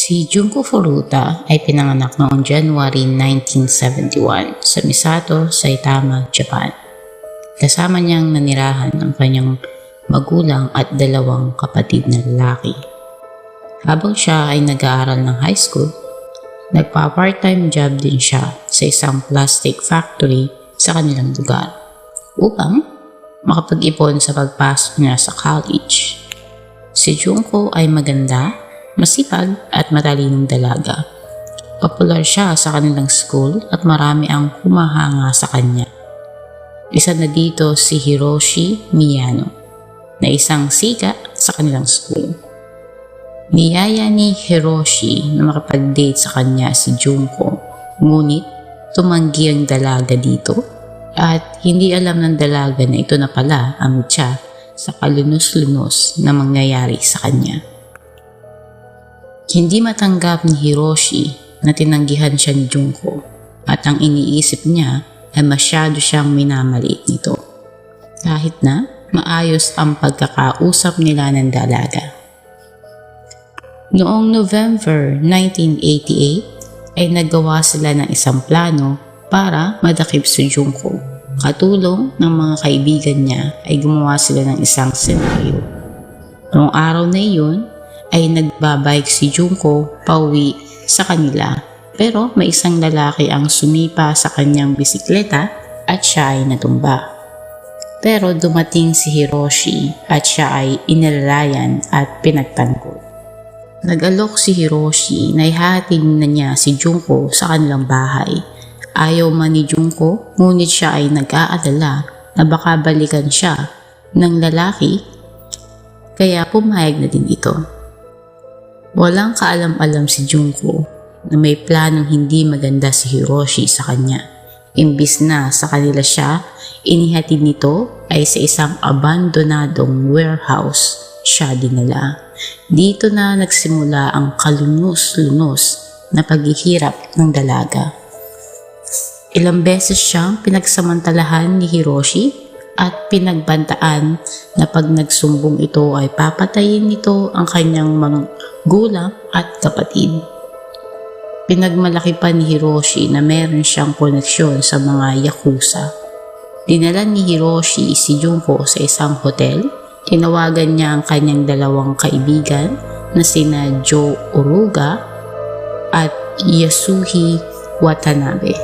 Si Junko Furuta ay pinanganak noong January 1971 sa Misato, Saitama, Japan. Kasama niyang nanirahan ang kanyang magulang at dalawang kapatid na lalaki. Habang siya ay nag-aaral ng high school, nagpa-part-time job din siya sa isang plastic factory sa kanilang lugar upang makapag-ipon sa pagpasok niya sa college. Si Junko ay maganda, masipag at matalinong dalaga. Popular siya sa kanilang school at marami ang humahanga sa kanya. Isa na dito si Hiroshi Miyano na isang siga sa kanilang school. Niyaya ni Hiroshi na makapag-date sa kanya si Junko ngunit tumanggi ang dalaga dito at hindi alam ng dalaga na ito na pala ang siya sa kalunos-lunos na mangyayari sa kanya. Hindi matanggap ni Hiroshi na tinanggihan siya ni Junko at ang iniisip niya ay masyado siyang minamaliit nito. Kahit na maayos ang pagkakausap nila ng dalaga. Noong November 1988 ay nagawa sila ng isang plano para madakip si Junko. Katulong ng mga kaibigan niya ay gumawa sila ng isang senaryo. Noong araw na iyon ay nagbabike si Junko pauwi sa kanila pero may isang lalaki ang sumipa sa kanyang bisikleta at siya ay natumba. Pero dumating si Hiroshi at siya ay inilalayan at pinagtanggol. Nag-alok si Hiroshi na ihatid na niya si Junko sa kanilang bahay. Ayaw man ni Junko, ngunit siya ay nag-aalala na baka balikan siya ng lalaki, kaya pumayag na din ito. Walang kaalam-alam si Junko na may planong hindi maganda si Hiroshi sa kanya. Imbis na sa kanila siya, inihatid nito ay sa isang abandonadong warehouse siya dinala. Dito na nagsimula ang kalunos-lunos na paghihirap ng dalaga. Ilang beses siyang pinagsamantalahan ni Hiroshi at pinagbantaan na pag nagsumbong ito ay papatayin nito ang kanyang mga gulang at kapatid. Pinagmalaki pa ni Hiroshi na meron siyang koneksyon sa mga Yakuza. Dinala ni Hiroshi si Junko sa isang hotel Tinawagan niya ang kanyang dalawang kaibigan na sina Joe Oruga at Yasuhi Watanabe.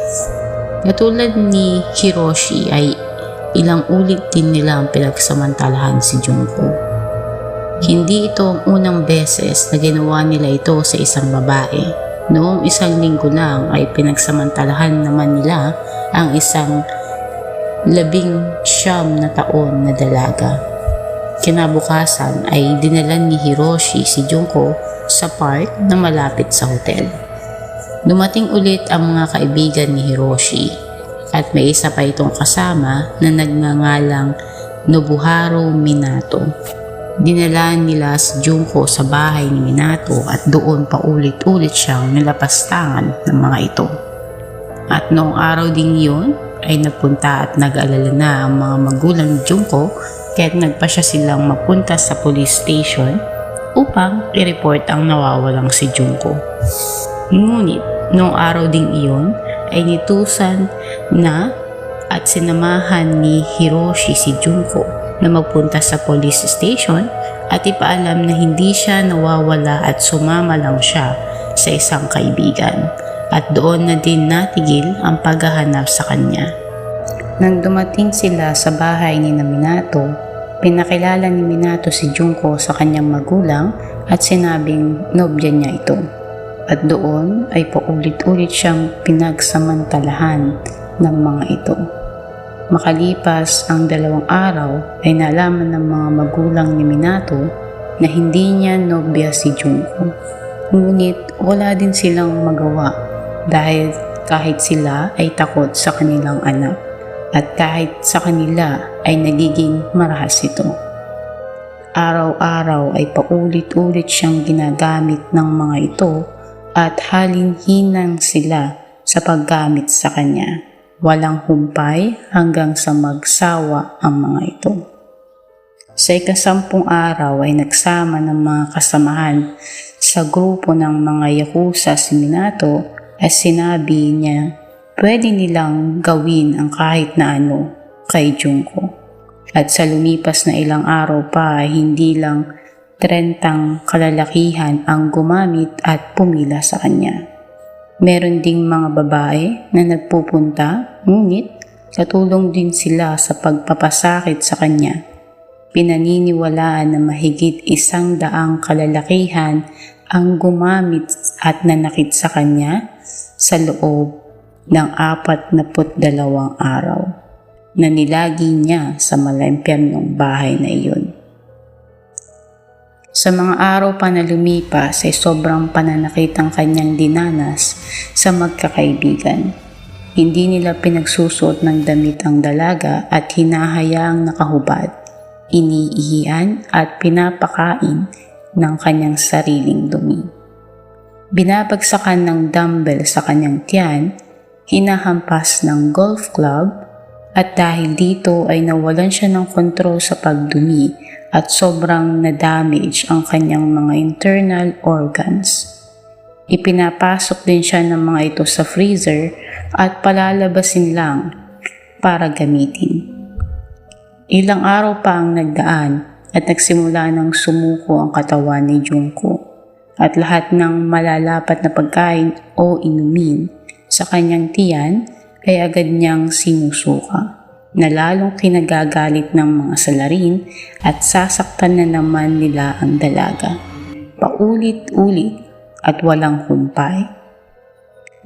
Katulad ni Hiroshi ay ilang ulit din nila ang pinagsamantalahan si Junko. Hindi ito ang unang beses na ginawa nila ito sa isang babae. Noong isang linggo lang ay pinagsamantalahan naman nila ang isang labing siyam na taon na dalaga. Kinabukasan ay dinalan ni Hiroshi si Junko sa park na malapit sa hotel. Dumating ulit ang mga kaibigan ni Hiroshi at may isa pa itong kasama na nagngangalang Nobuharu Minato. Dinalaan nila si Junko sa bahay ni Minato at doon paulit-ulit siyang nilapastangan ng mga ito. At noong araw ding yun ay nagpunta at nag-alala na ang mga magulang ni Junko kaya't nagpa siya silang mapunta sa police station upang i-report ang nawawalang si Junko. Ngunit, noong araw ding iyon ay nitusan na at sinamahan ni Hiroshi si Junko na magpunta sa police station at ipaalam na hindi siya nawawala at sumama lang siya sa isang kaibigan at doon na din natigil ang paghahanap sa kanya. Nang dumating sila sa bahay ni Naminato, Pinakilala ni Minato si Junko sa kanyang magulang at sinabing nobya niya ito. At doon ay paulit-ulit siyang pinagsamantalahan ng mga ito. Makalipas ang dalawang araw ay nalaman ng mga magulang ni Minato na hindi niya nobya si Junko. Ngunit wala din silang magawa dahil kahit sila ay takot sa kanilang anak at kahit sa kanila ay nagiging marahas ito. Araw-araw ay paulit-ulit siyang ginagamit ng mga ito at halinhinang sila sa paggamit sa kanya. Walang humpay hanggang sa magsawa ang mga ito. Sa ikasampung araw ay nagsama ng mga kasamahan sa grupo ng mga Yakuza si Minato at sinabi niya pwede nilang gawin ang kahit na ano kay Junko. At sa lumipas na ilang araw pa hindi lang trentang kalalakihan ang gumamit at pumila sa kanya. Meron ding mga babae na nagpupunta, ngunit katulong din sila sa pagpapasakit sa kanya. Pinaniniwalaan na mahigit isang daang kalalakihan ang gumamit at nanakit sa kanya sa loob ng apat na dalawang araw na nilagi niya sa malempyernong bahay na iyon. Sa mga araw pa na lumipas ay sobrang pananakit ang kanyang dinanas sa magkakaibigan. Hindi nila pinagsusuot ng damit ang dalaga at hinahayaang nakahubad, iniihian at pinapakain ng kanyang sariling dumi. Binabagsakan ng dumbbell sa kanyang tiyan, hinahampas ng golf club at dahil dito ay nawalan siya ng kontrol sa pagdumi at sobrang na-damage ang kanyang mga internal organs. Ipinapasok din siya ng mga ito sa freezer at palalabasin lang para gamitin. Ilang araw pa ang nagdaan at nagsimula ng sumuko ang katawan ni Junko at lahat ng malalapat na pagkain o inumin sa kanyang tiyan ay agad niyang sinusuka na lalong kinagagalit ng mga salarin at sasaktan na naman nila ang dalaga. Paulit-ulit at walang humpay.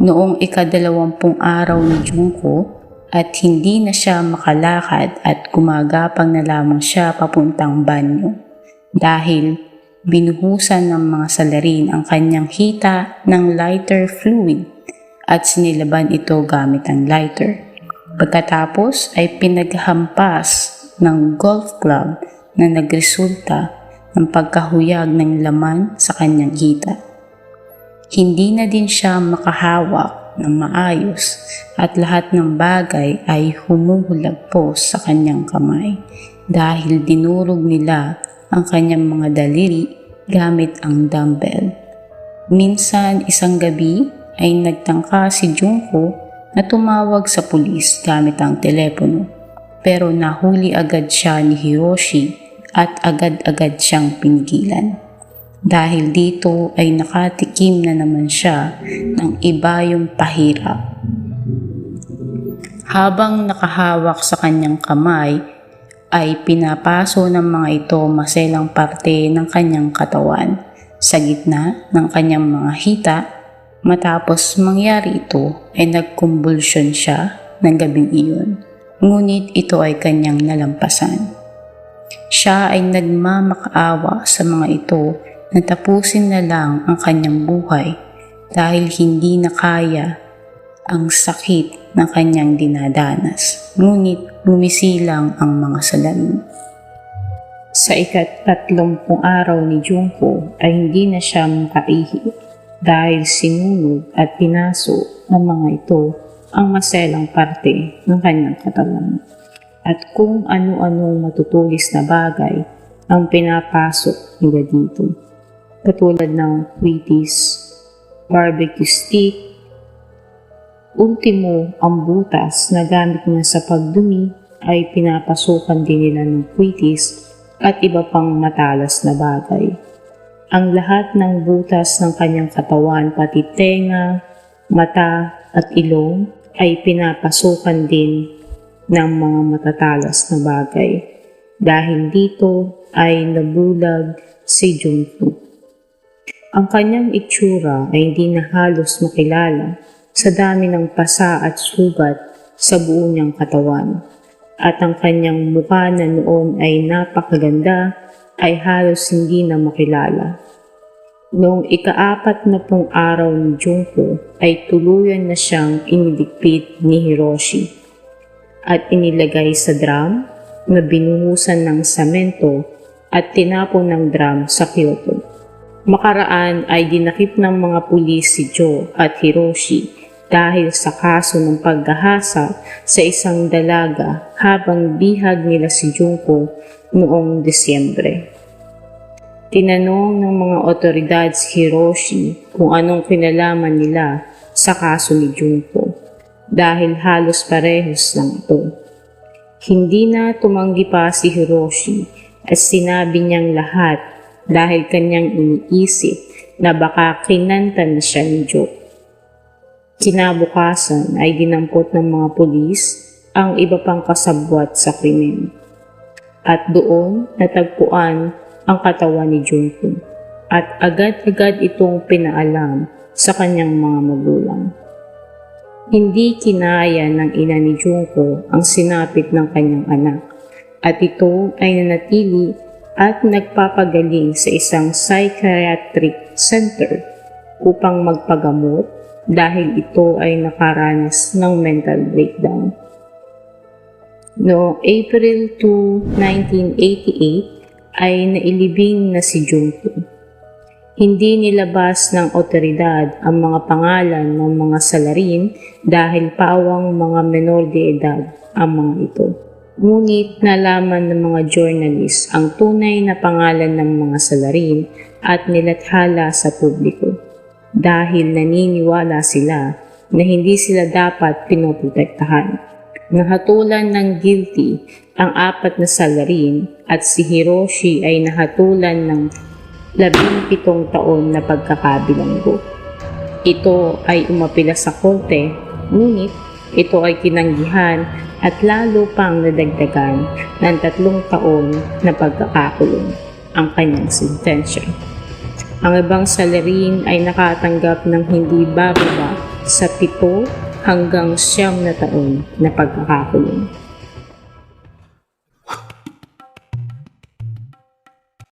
Noong ikadalawampung araw ni Junko at hindi na siya makalakad at gumagapang na lamang siya papuntang banyo dahil binuhusan ng mga salarin ang kanyang hita ng lighter fluid at sinilaban ito gamit ang lighter. Pagkatapos ay pinaghampas ng golf club na nagresulta ng pagkahuyag ng laman sa kanyang hita. Hindi na din siya makahawak ng maayos at lahat ng bagay ay humuhulagpos sa kanyang kamay dahil dinurog nila ang kanyang mga daliri gamit ang dumbbell. Minsan isang gabi ay nagtangka si Junko na tumawag sa pulis gamit ang telepono. Pero nahuli agad siya ni Hiroshi at agad-agad siyang pinigilan. Dahil dito ay nakatikim na naman siya ng iba yung pahirap. Habang nakahawak sa kanyang kamay, ay pinapaso ng mga ito maselang parte ng kanyang katawan sa gitna ng kanyang mga hita Matapos mangyari ito ay nagkumbulsyon siya ng gabing iyon, ngunit ito ay kanyang nalampasan. Siya ay nagmamakaawa sa mga ito na tapusin na lang ang kanyang buhay dahil hindi na kaya ang sakit na kanyang dinadanas, ngunit lumisilang ang mga salamin. Sa ikatatlumpung araw ni Junko ay hindi na siya makaihi dahil sinunog at pinaso ng mga ito ang maselang parte ng kanyang katawan. At kung ano-anong matutulis na bagay ang pinapasok nila dito. Katulad ng Wheaties, barbecue stick, ultimo ang butas na gamit niya sa pagdumi ay pinapasukan din nila ng Wheaties at iba pang matalas na bagay ang lahat ng butas ng kanyang katawan pati tenga, mata at ilong ay pinapasukan din ng mga matatalas na bagay. Dahil dito ay nabulag si Junpyo. Ang kanyang itsura ay hindi na halos makilala sa dami ng pasa at sugat sa buo niyang katawan. At ang kanyang mukha na noon ay napakaganda ay halos hindi na makilala. Noong ikaapat na pong araw ni Junko ay tuluyan na siyang iniligpit ni Hiroshi at inilagay sa drum na binuhusan ng samento at tinapon ng drum sa Kyoto. Makaraan ay dinakip ng mga pulis si Joe at Hiroshi dahil sa kaso ng paggahasa sa isang dalaga habang bihag nila si Junko noong Disyembre. Tinanong ng mga otoridad si Hiroshi kung anong kinalaman nila sa kaso ni Junko dahil halos parehos lang ito. Hindi na tumanggi pa si Hiroshi at sinabi niyang lahat dahil kanyang iniisip na baka kinanta na siya ni Joe. Kinabukasan ay dinampot ng mga pulis ang iba pang kasabwat sa krimen. At doon natagpuan ang katawan ni Junko at agad-agad itong pinaalam sa kanyang mga magulang. Hindi kinaya ng ina ni Junko ang sinapit ng kanyang anak at ito ay nanatili at nagpapagaling sa isang psychiatric center upang magpagamot dahil ito ay nakaranas ng mental breakdown. Noong April 2, 1988 ay nailibing na si Junko. Hindi nilabas ng otoridad ang mga pangalan ng mga salarin dahil pawang mga menor de edad ang mga ito. Ngunit nalaman ng mga journalist ang tunay na pangalan ng mga salarin at nilathala sa publiko dahil naniniwala sila na hindi sila dapat pinoprotektahan. Nahatulan ng guilty ang apat na salarin at si Hiroshi ay nahatulan ng labing pitong taon na pagkakabilanggo. Ito ay umapila sa korte, ngunit ito ay tinanggihan at lalo pang nadagdagan ng tatlong taon na pagkakakulong ang kanyang sentensya. Ang ibang salarin ay nakatanggap ng hindi bababa sa pito hanggang siyam na taon na pagkakakulong.